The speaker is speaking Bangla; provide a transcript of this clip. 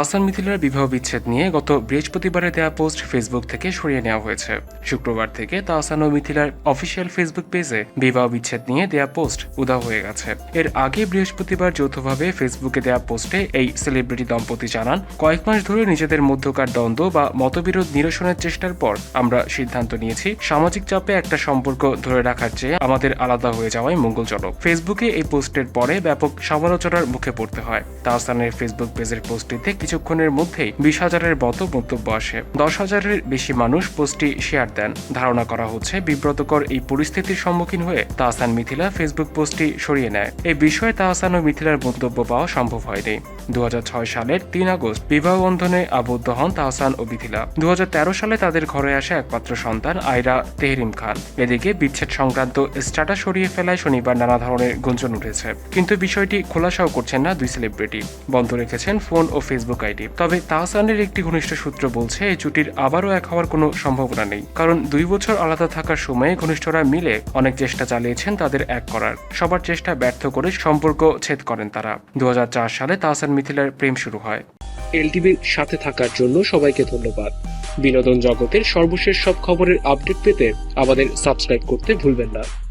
তাহসান মিথিলার বিবাহ বিচ্ছেদ নিয়ে গত বৃহস্পতিবারে দেওয়া পোস্ট ফেসবুক থেকে সরিয়ে নেওয়া হয়েছে। শুক্রবার থেকে তাহসান ও মিথিলার অফিসিয়াল ফেসবুক পেজে বিবাহ বিচ্ছেদ নিয়ে দেওয়া পোস্ট উধাও হয়ে গেছে। এর আগে বৃহস্পতিবার যৌথভাবে ফেসবুকে দেওয়া পোস্টে এই সেলিব্রিটি দম্পতি জানান, কয়েক মাস ধরে নিজেদের মধ্যকার দ্বন্দ্ব বা মতবিরোধ নিরসনের চেষ্টার পর আমরা সিদ্ধান্ত নিয়েছি, সামাজিক চাপে একটা সম্পর্ক ধরে রাখার চেয়ে আমাদের আলাদা হয়ে যাওয়াই মঙ্গলজনক। ফেসবুকে এই পোস্টের পরে ব্যাপক সমালোচনার মুখে পড়তে হয়। তাহসানের ফেসবুক পেজের পোস্টটিতে কিছুক্ষণের মধ্যেই বিশ হাজারের মতো মন্তব্য আসে। দশ হাজারের বেশি মানুষ পোস্টটি শেয়ার দেন। ধারণা করা হচ্ছে, বিব্রতকর এই পরিস্থিতির সম্মুখীন হয়ে তাহসান মিথিলা ফেসবুক পোস্টটি সরিয়ে নেয়। এই বিষয়ে তাহসান ও মিথিলার মন্তব্য পাওয়া সম্ভব হয়নি। দু সালের তিন আগস্ট বিবাহ বন্ধনে আবদ্ধ হন তাহসান ও মিথিলা। দু হাজার তেরো সালে তাদের ঘরে আসে একমাত্র সন্তান আয়রা তেহরিম খান। এদিকে বিচ্ছেদ সংক্রান্ত স্ট্যাটাস সরিয়ে ফেলায় শনিবার নানা ধরনের গুঞ্জন উঠেছে। কিন্তু বিষয়টি খোলাসাও করছেন না দুই সেলিব্রিটি। বন্ধ রেখেছেন ফোন ও ফেসবুক আইডি তবে তাহসানের একটি ঘনিষ্ঠ সূত্র বলছে, এই জুটির আবারও এক হওয়ার কোনো সম্ভাবনা নেই। কারণ দুই বছর আলাদা থাকার সময়ে ঘনিষ্ঠরা মিলে অনেক চেষ্টা চালিয়েছেন তাদের এক করার। সবার চেষ্টা ব্যর্থ করে সম্পর্ক ছেদ করেন তারা। দু হাজার চার সালে তাহসান মিথিলার প্রেম শুরু হয়। এলটিভির সাথে থাকার জন্য সবাইকে ধন্যবাদ। বিনোদন জগতের সর্বশেষ সব খবরের আপডেট পেতে আমাদের সাবস্ক্রাইব করতে ভুলবেন না।